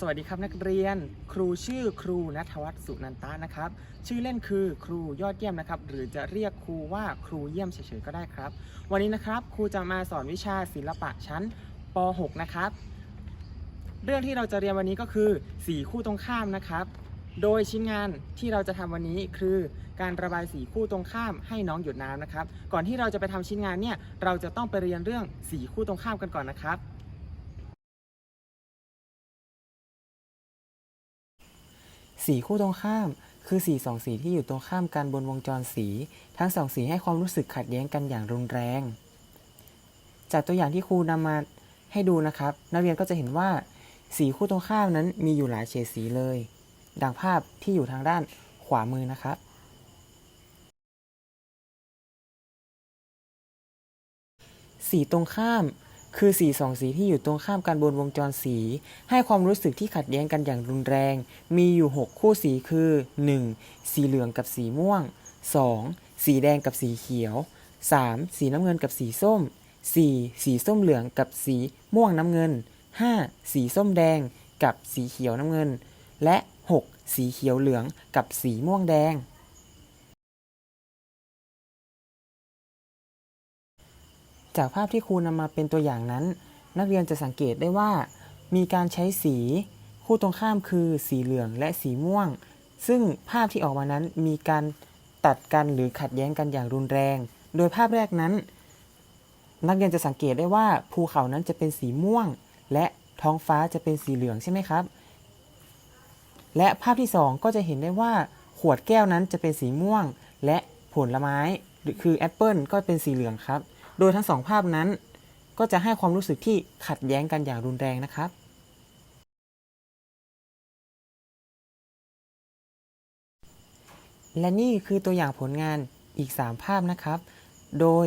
สวัสดีครับนักเรียน ครูชื่อครูนัทวัฒน์สุนันตานะครับ ชื่อเล่นคือครูยอดเยี่ยมนะครับ หรือจะเรียกครูว่าครูเยี่ยมเฉยๆก็ได้ครับ วันนี้นะครับครูจะมาสอนวิชาศิลปะชั้นป .6 นะครับ เรื่องที่เราจะเรียนวันนี้ก็คือสีคู่ตรงข้ามนะครับ โดยชิ้นงานที่เราจะทำวันนี้คือ การระบายสีคู่ตรงข้ามให้น้องหยดน้ำนะครับ ก่อนที่เราจะไปทำชิ้นงานเนี่ยเราจะต้องไปเรียนเรื่องสีคู่ตรงข้ามกันก่อนนะครับ สีคู่ตรงข้าม คือสีสองสีที่อยู่ตรงข้ามกันบนวงจรสี ทั้งสองสีให้ความรู้สึกขัดแย้งกันอย่างรุนแรง จากตัวอย่างที่ครูนำมาให้ดูนะครับ นักเรียนก็จะเห็นว่า สีคู่ตรงข้ามนั้นมีอยู่หลายเฉดสีเลย ดังภาพที่อยู่ทางด้านขวามือนะครับสีตรงข้าม คือสีสองสีที่อยู่ตรงข้ามกันบนวงจรสี ให้ความรู้สึกที่ขัดแย้งกันอย่างรุนแรง มีอยู่ 6 คู่สีคือ 1. สีเหลืองกับสีม่วง 2. สีแดงกับสีเขียว 3. สีน้ำเงินกับสีส้ม 4. สีส้มเหลืองกับสีม่วงน้ำเงิน 5. สีส้มแดงกับสีเขียวน้ำเงิน และ 6. สีเขียวเหลืองกับสีม่วงแดง จากภาพที่ครูนำมาเป็นตัวอย่างนั้น นักเรียนจะสังเกตได้ว่า มีการใช้สี คู่ตรงข้ามคือสีเหลืองและสีม่วง ซึ่งภาพที่ออกมานั้นมีการตัดกันหรือขัดแย้งกันอย่างรุนแรง โดยภาพแรกนั้น นักเรียนจะสังเกตได้ว่าภูเขานั้นจะเป็นสีม่วง และท้องฟ้าจะเป็นสีเหลืองใช่ไหมครับ และภาพที่สองก็จะเห็นได้ว่า ขวดแก้วนั้นจะเป็นสีม่วง และผลไม้คือแอปเปิลก็เป็นสีเหลืองครับ โดยทั้งสองภาพนั้น ก็จะให้ความรู้สึกที่ขัดแย้งกันอย่างรุนแรงนะครับและนี่คือตัวอย่างผลงานอีก 3 ภาพนะครับ โดย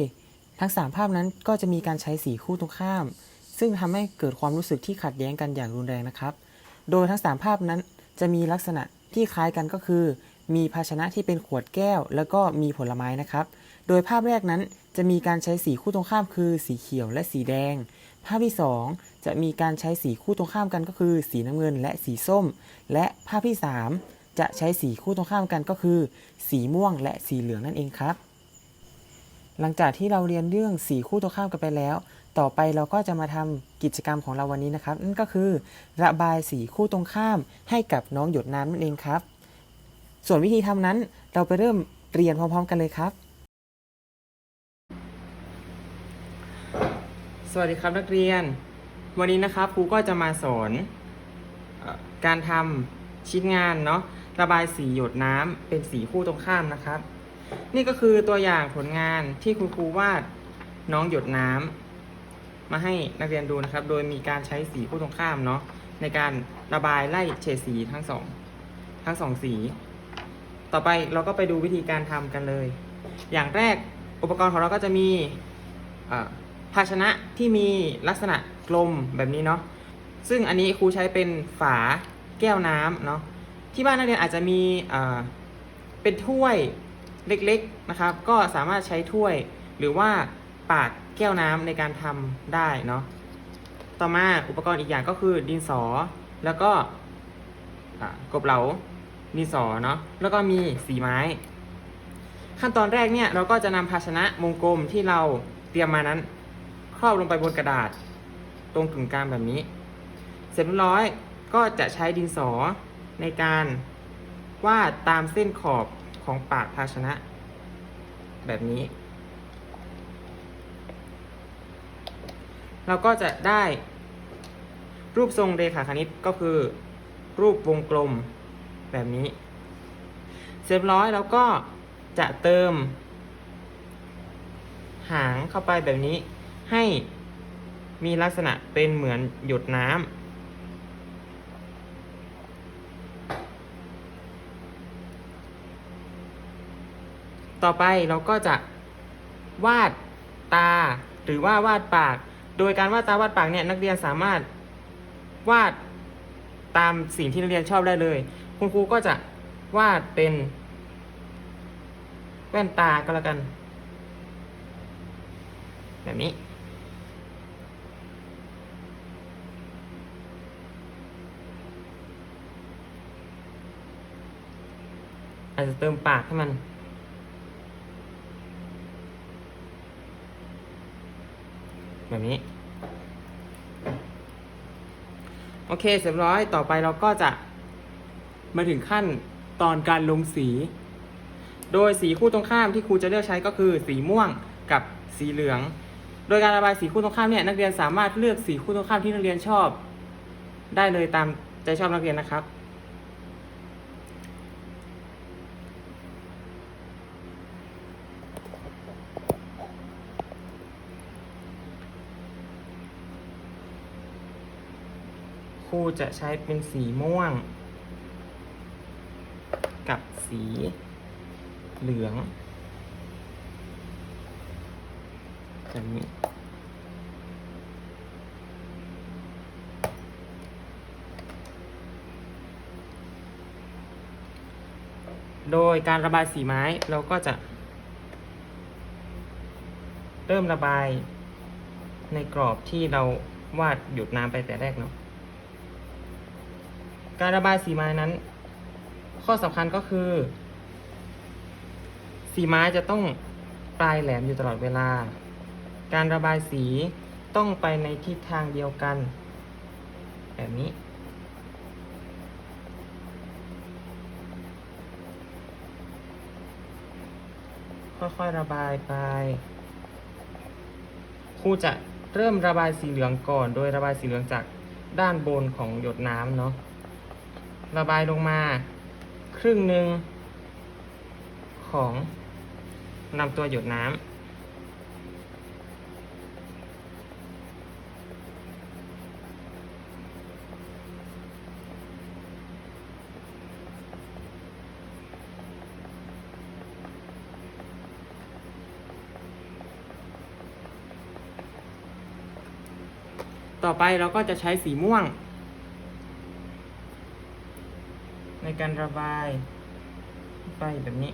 ทั้ง 3 ภาพนั้นก็จะมีการใช้สีคู่ตรงข้าม ซึ่งทำให้เกิดความรู้สึกที่ขัดแย้งกันอย่างรุนแรงนะครับ โดยทั้ง 3 ภาพนั้นจะมีลักษณะที่คล้ายกันก็คือ มีภาชนะที่เป็นขวดแก้ว แล้วก็มีผลไม้นะครับ โดยภาพแรกนั้นจะมีการใช้สีคู่ตรงข้ามคือสีเขียวและสีแดง ภาพที่ 2 จะมีการใช้สีคู่ตรงข้ามกันก็คือ สีน้ำเงินและสีส้ม และภาพที่ 3 จะใช้สีคู่ตรงข้ามกันก็คือ สีม่วงและสีเหลืองนั่นเองครับ หลังจากที่เราเรียนเรื่องสีคู่ตรงข้ามกันไปแล้ว ต่อไปเราก็จะมาทำกิจกรรมของเราวันนี้นะครับ นั่นก็คือ ระบายสีคู่ตรงข้ามให้กับน้องหยดน้ำนั่นเองครับ ส่วนวิธีทำนั้นเราไปเริ่มเรียนพร้อมๆ กันเลยครับ สวัสดีครับนักเรียน วันนี้นะครับครูก็จะมาสอนอการทำชิ้นงานเนาะระบายสีหยดน้ำเป็นสีคู่ตรงข้ามนะครับ นี่ก็คือตัวอย่างผลงานที่คุณครูวาดน้องหยดน้ำมาให้นักเรียนดูนะครับ โดยมีการใช้สีคู่ตรงข้ามเนาะในการระบายไล่เฉดสีทั้งสองทั้งสองสี ต่อไปเราก็ไปดูวิธีการทำกันเลย อย่างแรกอุปกรณ์ของเราก็จะมีอ่อ ภาชนะที่มีลักษณะกลมแบบนี้เนาะซึ่งอันนี้ครูใช้เป็นฝาแก้วน้ำเนาะที่บ้านนักเรียนอาจจะมีเป็นถ้วยเล็กๆนะครับ ก็สามารถใช้ถ้วยหรือว่าปากแก้วน้ำในการทำได้เนาะต่อมาอุปกรณ์อีกอย่างก็คือดินสอ แล้วก็กบเหลาดินสอเนาะแล้วก็มีสีไม้ ขั้นตอนแรกเนี่ยเราก็จะนำภาชนะวงกลมที่เราเตรียมมานั้น ครอบลงไปบนกระดาษ ตรงกึ่งกลางแบบนี้ เสร็จเรียบร้อยก็จะใช้ดินสอในการวาดตามเส้นขอบของปากภาชนะ แบบนี้ เราก็จะได้ รูปทรงเรขาคณิตก็คือ รูปวงกลมแบบนี้ เสร็จเรียบร้อยแล้วก็จะเติม หางเข้าไปแบบนี้ ให้มีลักษณะเป็นเหมือนหยดน้ำ ต่อไปเราก็จะวาดตาหรือว่าวาดปาก โดยการวาดตาวาดปากเนี่ยนักเรียนสามารถวาดตามสิ่งที่นักเรียนชอบได้เลย คุณครูก็จะวาดเป็นแว่นตาก็แล้วกัน แบบนี้ อาจจะเติมปากให้มันแบบนี้ โอเคเสร็จร้อยต่อไปเราก็จะมาถึงขั้นตอนการลงสี โดยสีคู่ตรงข้ามที่ครูจะเลือกใช้ก็คือสีม่วงกับสีเหลือง โดยการระบายสีคู่ตรงข้ามเนี่ยนักเรียนสามารถเลือกสีคู่ตรงข้ามที่นักเรียนชอบ ได้เลยตามใจชอบนักเรียนนะครับ ครูจะใช้เป็นสีม่วง กับสีเหลืองแบบนี้โดยการระบายสีไม้เราก็จะ เริ่มระบายในกรอบที่เราวาดหยดน้ำไปแต่แรกเนาะ การระบายสีไม้นั้น ข้อสำคัญก็คือ สีไม้จะต้องปลายแหลมอยู่ตลอดเวลา การระบายสีต้องไปในทิศทางเดียวกัน แบบนี้ ค่อยๆระบายไปครูจะเริ่มระบายสีเหลืองก่อน โดยระบายสีเหลืองจากด้านบนของหยดน้ำเนาะ ระบายลงมา ครึ่งหนึ่งของลำตัวหยดน้ำต่อไปเราก็จะใช้สีม่วง ใน การระบายไปแบบนี้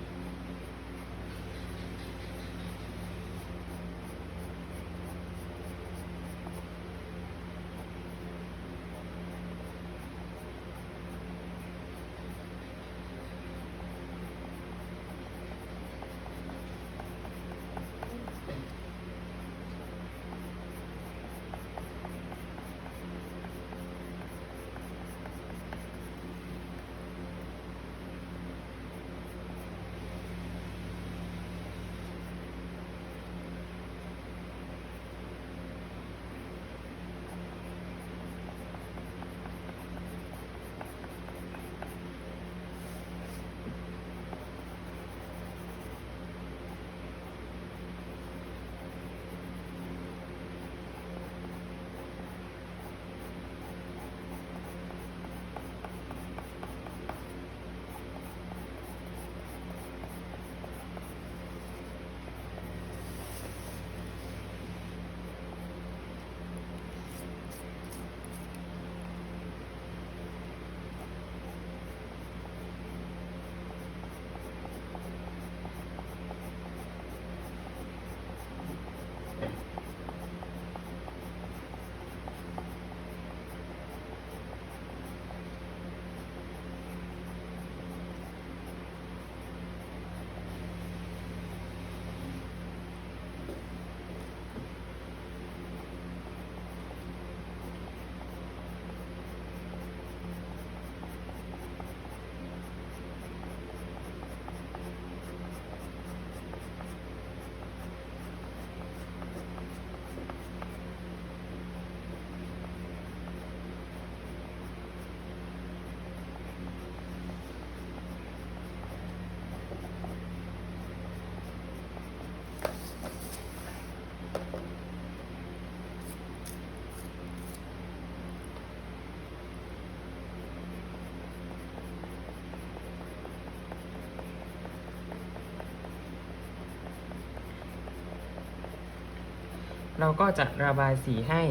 เราก็จะระบายสีให้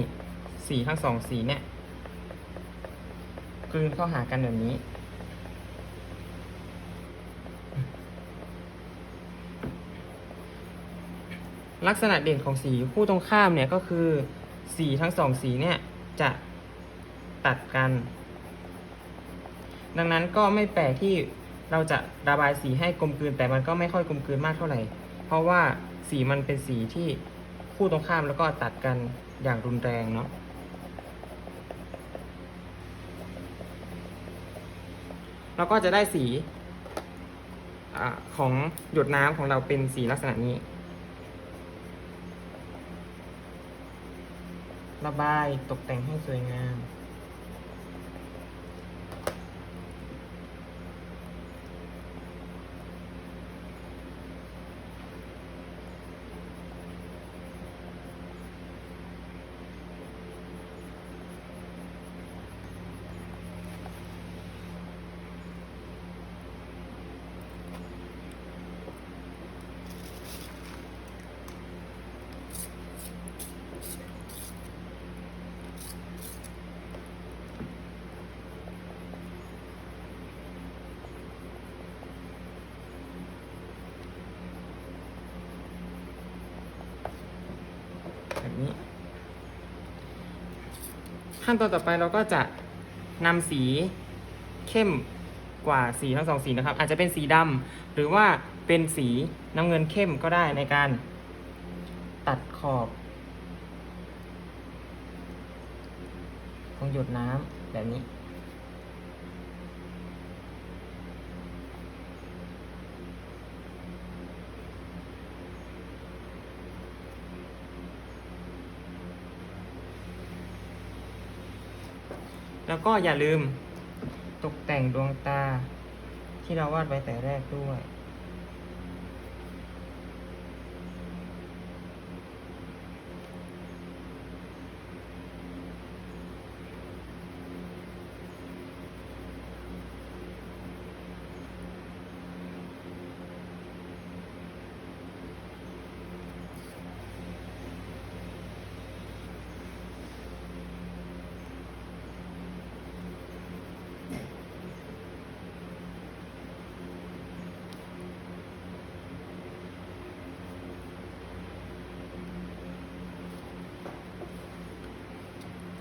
สีทั้งสองสีเนี่ยกลืนเข้าหากันแบบนี้ ลักษณะเด่นของสีคู่ตรงข้ามเนี่ยก็คือสีทั้งสองสีเนี่ยจะตัดกัน ดังนั้นก็ไม่แปลกที่เราจะระบายสีให้กลมกลืนแต่มันก็ไม่ค่อยกลมกลืนมากเท่าไหร่ เพราะว่าสีมันเป็นสีที่ คู่ตรงข้ามแล้วก็ตัดกันอย่างรุนแรงเนาะเราก็จะได้สีอของหยดน้ำของเราเป็นสีลักษณะนี้ ระบายตกแต่งให้สวยงาม นี้ ขั้นตอนต่อไปเราก็จะนำสีเข้มกว่าสีทั้งสองสีนะครับ อาจจะเป็นสีดำหรือว่าเป็นสีน้ำเงินเข้มก็ได้ในการตัดขอบของหยดน้ำแบบนี้ แล้วก็อย่าลืมตกแต่งดวงตาที่เราวาดไว้แต่แรกด้วย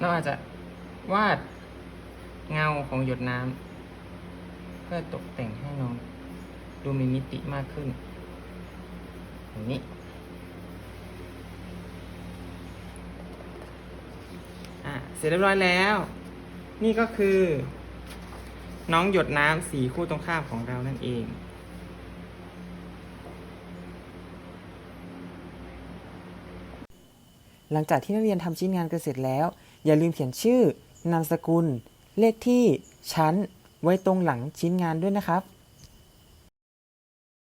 เราอาจจะวาดเงาของหยดน้ำเพื่อตกแต่งให้น้องดูมีมิติมากขึ้นอย่างนี้อะเสร็จเรียบร้อยแล้ว นี่ก็คือ น้องหยดน้ำสีคู่ตรงข้ามของเรานั่นเองหลังจากที่นักเรียนทำชิ้นงานกันเสร็จแล้ว อย่าลืมเขียนชื่อนามสกุล เลขที่ชั้นไว้ตรงหลังชิ้นงานด้วยนะครับ